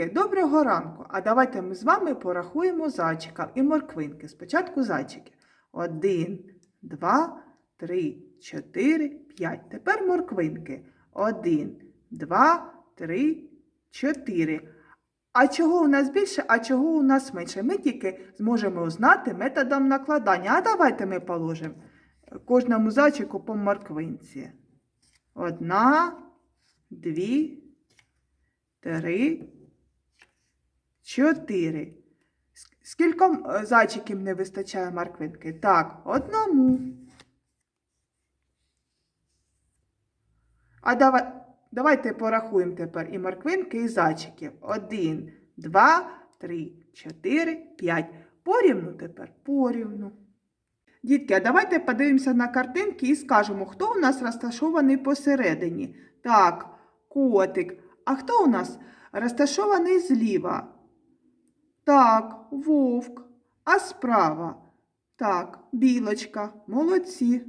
Дітки, доброго ранку! А давайте ми з вами порахуємо зайчика і морквинки. Спочатку зайчики. Один, два, три, чотири, п'ять. Тепер морквинки. Один, два, три, чотири. А чого у нас більше, а чого у нас менше? Ми тільки зможемо узнати методом накладання. А давайте ми положимо кожному зайчику по морквинці. Одна, дві, три, чотири. Скільком е, зайчиків не вистачає морквинки? Так, одному. А давай, давайте порахуємо тепер і морквинки, і зайчиків. Один, два, три, чотири, п'ять. Порівну тепер порівну. Дітки, а давайте подивимося на картинки і скажемо, хто у нас розташований посередині. Так, котик. А хто у нас розташований зліва? Так, вовк. А справа? Так, білочка. Молодці.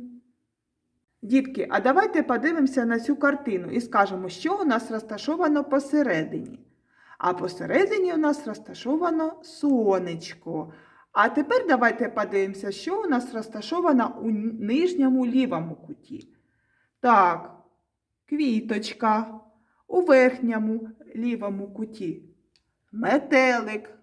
Дітки, а давайте подивимося на цю картину і скажемо, що у нас розташовано посередині. А посередині у нас розташовано сонечко. А тепер давайте подивимося, що у нас розташовано у нижньому лівому куті. Так, квіточка. У верхньому лівому куті метелик.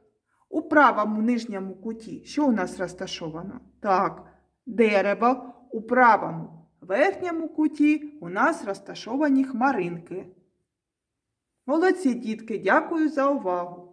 У правому нижньому куті, що у нас розташовано? Так, дерево. У правому верхньому куті у нас розташовані хмаринки. Молодці, дітки, дякую за увагу.